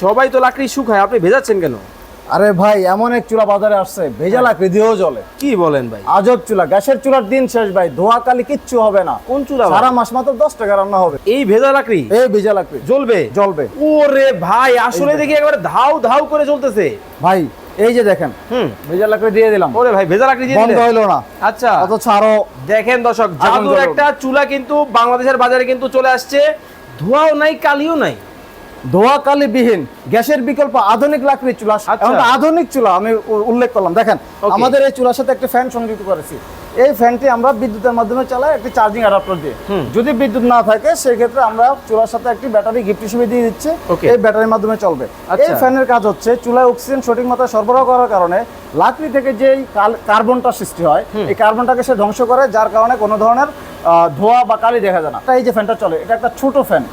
সবাই তো লাকড়ি শুকায় আপনি ভেজাচ্ছেন কেন? আরে ভাই এমন এক চুলা বাজারে আসছে ভেজা লাকড়ি দিয়েও জ্বলে। কি বলেন ভাই? আজব চুলা গ্যাসের চুলার দিন শেষ ভাই ধোয়া কালি কিচ্ছু হবে না। কোন চুলা? সারা মাস মাত্র দশ টাকা রান্না হবে। এই ভেজা লাকড়ি? এই ভেজা লাকড়ি। জ্বলবে? জ্বলবে। ওরে ভাই আসলে দেখি একবারে ধাউ ধাউ করে চলতেছে ভাই এই যে দেখেন হুম। ভেজা লাকড়ি দিয়ে দিলাম। ওরে ভাই ভেজা লাকড়ি দিয়ে বন্ধ? হইল না। আচ্ছা। অথচ আরও দেখেন দর্শক জাদুর একটা চুলা কিন্তু বাংলাদেশের বাজারে কিন্তু চলে আসছে। ধোঁয়াও নাই কালিও নাই। ধোয়া কালি গ্যাসের বিকল্প আধুনিক লাকড়ির চুলা। আচ্ছা। আধুনিক চুলা আমি উল্লেখ করলাম। দেখেন আমাদের এই চুলার সাথে একটা ফ্যান সংযুক্ত করেছি। এই ফ্যানটি আমরা বিদ্যুতের মাধ্যমে চালাই একটি চার্জিং অ্যাডাপ্টার দিয়ে। যদি বিদ্যুৎ না থাকে সেই ক্ষেত্রে আমরা চুলার সাথে একটি ব্যাটারি গিফট হিসেবে দিয়ে দিচ্ছি। এই ব্যাটারির মাধ্যমে চলবে। আচ্ছা। এই ফ্যানের কাজ হচ্ছে চুলায় অক্সিজেন সঠিক মাত্রায় সরবরাহ করার কারণে লাকড়ি থেকে যে কার্বনটা সৃষ্টি হয় এই কার্বনটাকে সে ধ্বংস করে যার কারণে কোনো ধরনের ধোঁয়া বা কালি দেখা যায় না। এই যে ফ্যানটা চলে এটা একটা ছোট ফ্যান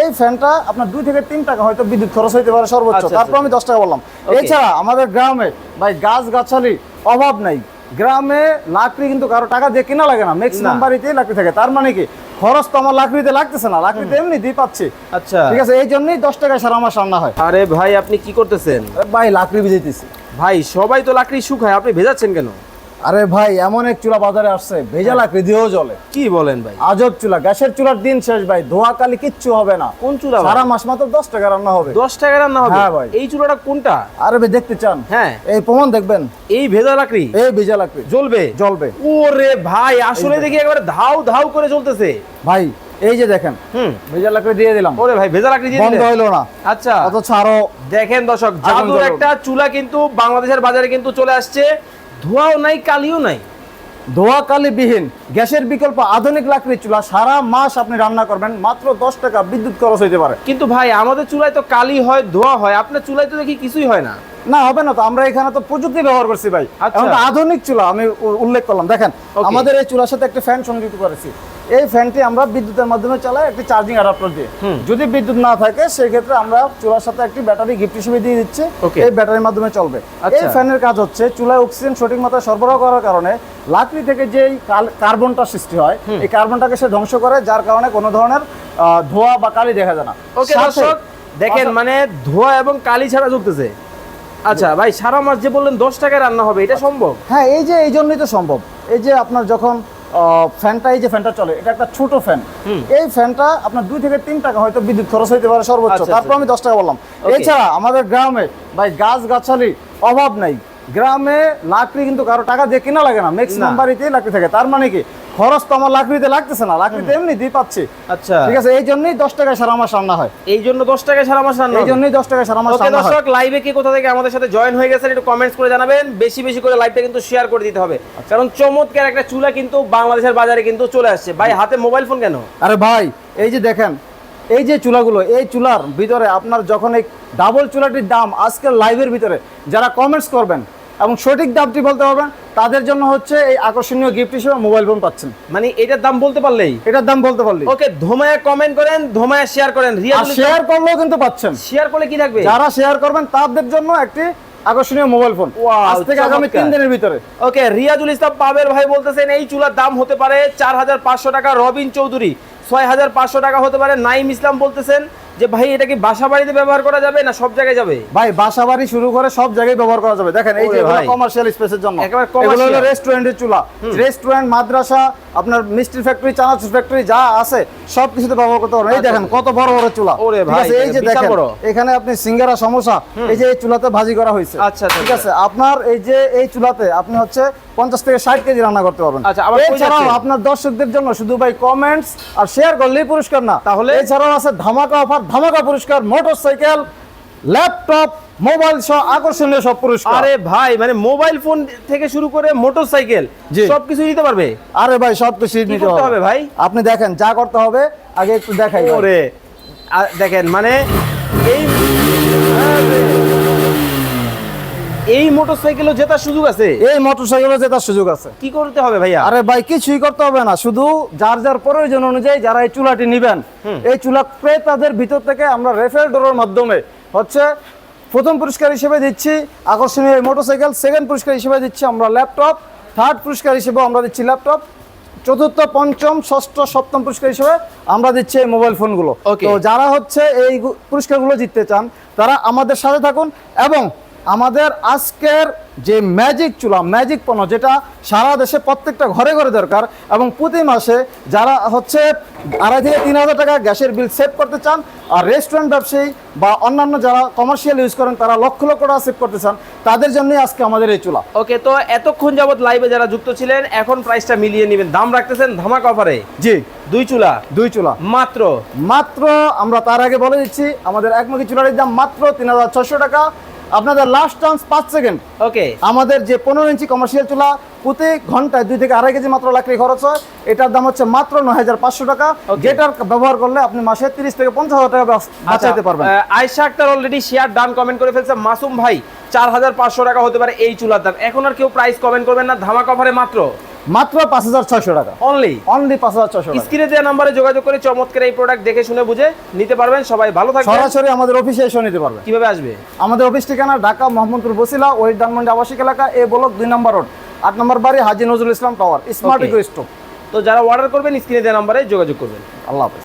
এই ফ্যানটা আপনার দুই থেকে তিন টাকা হয়তো বিদ্যুৎ খরচ হইতে পারে সর্বোচ্চ। আচ্ছা, তারপর আমি দশ টাকা বললাম. এছাড়া আমাদের গ্রামে ভাই গাছ গাছালি অভাব নাই। গ্রামে লাকড়ি কিন্তু কারও টাকা দিয়ে কেনা লাগে না ম্যাক্সিমাম নাম্বার বাড়িতেই লাকড়ি থাকে। তার মানে কি? খরচ তো আমার লাকড়িতে লাগতেছে না লাকড়িতে এমনি দিয়ে পাচ্ছি। আচ্ছা। ঠিক আছে এই জন্যই দশ টাকায় সারা আমার রান্না হয়। আরে ভাই আপনি কি করতেছেন? ভাই লাকড়ি ভিজাইতেছি। ভাই সবাই তো লাকড়ি শুকায় আপনি ভেজাচ্ছেন কেন? আরে ভাই এমন এক চুলা বাজারে আসছে ভেজা লাকড়ি দিয়েও জ্বলে। কি বলেন ভাই? আজব চুলা গ্যাসের চুলার দিন শেষ ভাই ধোয়া কালি কিচ্ছু হবে না। কোন চুলা সারা মাস মাত্র দশ টাকা রান্না হবে। দশ টাকা রান্না হবে? হ্যাঁ ভাই। এই চুলাটা কোনটা? আরে ভাই দেখতে চান? হ্যাঁ। এই প্রমাণ দেখবেন। এই ভেজা লাকড়ি এই ভেজা লাকড়ি জ্বলবে? জ্বলবে। ওরে ভাই আসলে দেখি একবারে ধাউ ধাউ করে চলতেছে ভাই এই যে দেখেন হুম। ভেজা লাকড়ি দিয়ে দিলাম। ওরে ভাই ভেজা লাকড়ি দিয়ে বন্ধ? হইল না। আচ্ছা। অথচ আরও দেখেন দর্শক জাদুর একটা চুলা কিন্তু বাংলাদেশের বাজারে কিন্তু চলে আসছে। ধোঁয়াও নাই কালিও নাই। ধোয়া কালি বিহীন গ্যাসের বিকল্প আধুনিক লাকড়ির চুলা সারা মাস আপনি রান্না করবেন মাত্র দশ টাকা বিদ্যুৎ খরচ হইতে পারে। কিন্তু ভাই আমাদের চুলায় তো কালি হয় ধোয়া হয় আপনার চুলায় তো দেখি কিছুই হয় না। না হবে না তো আমরা এখানে তো প্রযুক্তি ব্যবহার করছি ভাই। আচ্ছা। এখন আধুনিক চুলা আমি উল্লেখ করলাম। দেখেন আমাদের এই চুলার সাথে একটা ফ্যান সংযুক্ত করেছি। এই ফ্যানটি আমরা বিদ্যুতের মাধ্যমে চালাই একটি চার্জিং অ্যাডাপ্টার দিয়ে। যদি বিদ্যুৎ না থাকে সেই ক্ষেত্রে আমরা চুলার সাথে একটি ব্যাটারি গিফট হিসেবে দিয়ে দিচ্ছি. এই ব্যাটারির মাধ্যমে চলবে। আচ্ছা। এই ফ্যানের কাজ হচ্ছে চুলায় অক্সিজেন সঠিক মাত্রায় সরবরাহ করার কারণে লাকড়ি থেকে যে কার্বনটা সৃষ্টি হয় এই কার্বনটাকে সে ধ্বংস করে যার কারণে কোনো ধরনের ধোঁয়া বা কালি দেখা যায় না। দেখেন মানে ধোঁয়া এবং কালি ছাড়া চলতেছে আচ্ছা ভাই সারা মাস যে বললেন দশ টাকায় রান্না হবে এটা সম্ভব? হ্যাঁ এই যে এই জন্যই তো সম্ভব। এই যে আপনার যখন ফ্যানটা এই যে ফ্যানটা চলে এটা একটা ছোট ফ্যান। এই ফ্যানটা আপনার দুই থেকে তিন টাকা হয়তো বিদ্যুৎ খরচ হইতে পারে সর্বোচ্চ। আচ্ছা, তারপর আমি দশ টাকা বললাম. এছাড়া আমাদের গ্রামে ভাই গাছ গাছালি অভাব নাই। গ্রামে লাকড়ি কিন্তু কারও টাকা দিয়ে কেনা লাগে না। ম্যাক্সিমাম। বাড়িতেই লাকড়ি থাকে। তার মানে কি? খরচ তো আমার লাকড়িতে লাগতেছে না লাকড়িতে এমনি দিয়ে পাচ্ছি। আচ্ছা। ঠিক আছে এই জন্যই দশ টাকায় সারা মাস রান্না হয়। এই জন্য দশ টাকায় সারা মাস রান্না এই জন্যই দশ টাকায় সারা মাস রান্না দর্শক লাইভে কি কোথা থেকে আমাদের সাথে জয়েন হয়ে গেছেন একটু কমেন্টস করে জানাবেন। বেশি বেশি করে লাইভটা কিন্তু শেয়ার করে দিতে হবে। কারণ চমৎকার একটা চুলা কিন্তু বাংলাদেশের বাজারে কিন্তু চলে আসছে। ভাই হাতে মোবাইল ফোন কেন? আরে ভাই এই যে দেখেন এই যে চুলাগুলো এই চুলার ভিতরে আপনার যখন এই ডাবল চুলাটির দাম আজকের লাইভের ভিতরে যারা কমেন্টস করবেন এবং সঠিক দামটি বলতে পারবেন তাদের জন্য হচ্ছে এই আকর্ষণীয় গিফট হিসেবে মোবাইল ফোন পাচ্ছেন। মানে এটার দাম বলতে পারলেই? এটার দাম বলতে পারলি ওকে ধোমায়া কমেন্ট করেন ধোমায়া শেয়ার করেন আর শেয়ার করলেও কিন্তু পাচ্ছেন। শেয়ার করলে কি থাকবে যারা শেয়ার করবেন তাদের জন্য একটি আকর্ষণীয় মোবাইল ফোন আজ থেকে আগামী। তিন দিনের ভিতরে। ওকে রিয়াজুল ইসলাম পাবেল ভাই বলতেছেন এই চুলার দাম হতে পারে চার হাজার পাঁচশো টাকা রবিন চৌধুরী ছয় হাজার পাঁচশো টাকা হতে পারে নাইম ইসলাম বলতেছেন যে ভাই এটা কি বাসা বাড়িতে ব্যবহার করা যাবে না সব জায়গায় যাবে? ভাই বাসা বাড়ি শুরু করে সব জায়গায় ব্যবহার করা যাবে। দেখেন এই যে। কমার্শিয়াল স্পেসের জন্য। এগুলো হলো রেস্টুরেন্টের চুলা। রেস্টুরেন্ট মাদ্রাসা আপনার মিষ্টির ফ্যাক্টরি চানাচুর ফ্যাক্টরি যা আছে সব কিছুতে ব্যবহার করতে পারবেন। এই দেখেন কত বড় বড় চুলা। আচ্ছা। ওরে ভাই, এই যে দেখেন এখানে আপনি সিঙ্গারা সমোসা এই যে এই চুলাতে ভাজি করা হয়েছে। আচ্ছা, আচ্ছা, ঠিক আছে আপনার এই যে এই চুলাতে আপনি হচ্ছে পঞ্চাশ থেকে ষাট কেজি রান্না করতে পারবেন আচ্ছা, এছাড়াও আপনার দর্শকদের জন্য শুধু ভাই কমেন্টস আর শেয়ার করলেই পুরস্কার না তাহলে? এছাড়াও আছে ধামাকা অফার ধামাকা পুরস্কার মোটরসাইকেল ল্যাপটপ মোবাইল সহ আকর্ষণীয় সব পুরস্কার আরে ভাই মানে মোবাইল ফোন থেকে শুরু করে মোটরসাইকেল জি। সবকিছু নিতে পারবে আরে ভাই সব কিছু নিতে হবে ভাই? আপনি দেখেন যা করতে হবে আগে একটু দেখাই। ওরে দেখেন মানে এই এই মোটরসাইকেলও জেতার সুযোগ আছে? এই মোটরসাইকেলে জেতার সুযোগ আছে। কি করতে হবে ভাইয়া? আরে ভাই কিছুই করতে হবে না। শুধু যার যার প্রয়োজন অনুযায়ী যারা এই চুলাটি নিবেন এই চুলা ক্রেতাদের ভিতর থেকে আমরা রেফেল ডোরের মাধ্যমে হচ্ছে প্রথম পুরস্কার হিসেবে দিচ্ছি আকর্ষণীয় এই মোটরসাইকেল। সেকেন্ড পুরস্কার হিসেবে দিচ্ছি আমরা ল্যাপটপ থার্ড পুরস্কার হিসেবে আমরা দিচ্ছি ল্যাপটপ চতুর্থ পঞ্চম ষষ্ঠ সপ্তম পুরস্কার হিসেবে আমরা দিচ্ছি এই মোবাইল ফোনগুলো. তো যারা হচ্ছে এই পুরস্কারগুলো জিততে চান তারা আমাদের সাথে থাকুন এবং আমাদের আজকের যে ম্যাজিক চুলা ম্যাজিক পণ্য যেটা সারা দেশে প্রত্যেকটা ঘরে ঘরে দরকার এবং প্রতি মাসে যারা হচ্ছে আড়াই থেকে তিন হাজার টাকা গ্যাসের বিল সেভ করতে চান আর রেস্টুরেন্ট ব্যবসায়ী বা অন্যান্য যারা কমার্শিয়াল ইউজ করেন তারা লক্ষ লক্ষ টাকা সেভ করতে চান তাদের জন্যই আজকে আমাদের এই চুলা। ওকে তো এতক্ষণ যাবত লাইভে যারা যুক্ত ছিলেন এখন প্রাইসটা মিলিয়ে নেবেন। দাম রাখতেছেন ধামাক অফারে জি। দুই চুলা? দুই চুলা। মাত্র? মাত্র আমরা তার আগে বলে দিচ্ছি আমাদের একমুখী চুলাটির দাম মাত্র তিন হাজার ছশো টাকা। আপনাদের লাস্ট চান্স পাঁচ সেকেন্ড ওকে আমাদের যে পনেরো ইঞ্চি কমার্শিয়াল চুলা প্রতি ঘন্টায় দুই থেকে আড়াই কেজি মাত্র লাকড়ি খরচ হয়। এটার দাম হচ্ছে মাত্র নয় হাজার পাঁচশো টাকা. যেটার ব্যবহার করলে আপনি মাসে তিরিশ থেকে পঞ্চাশ হাজার টাকা বাঁচ- বাঁচাইতে পারবেন। আচ্ছা, Ayesha Akter already share done comment করে ফেলছে। মাসুম ভাই চার হাজার পাঁচশো টাকা হতে পারে এই চুলার দাম। এখন আর কেউ প্রাইস কমেন্ট করবেন না ধামাক অফারে মাত্র। মাত্র পাঁচ হাজার ছয়শো টাকা। অনলি অনলি পাঁচ হাজার ছয়শো স্ক্রিনে দেওয়া নাম্বারে যোগাযোগ করে চমৎকার এই প্রোডাক্ট দেখে শুনে বুঝে নিতে পারবেন। সবাই ভালো থাকবে সরাসরি আমাদের অফিসে এসে নিতে পারবেন কীভাবে আসবে? আমাদের অফিস ঠিকানা ঢাকা মোহাম্মদপুর বসিলা ওই ধানমন্ডি আবাসিক এলাকা এ ব্লক দুই নম্বর রোড। আট নম্বর বাড়ি Haji Nazrul Islam tower smart eco stove তো যারা অর্ডার করবেন স্ক্রিনে দেওয়া নাম্বারে যোগাযোগ করবেন। আল্লাহ হাফেজ।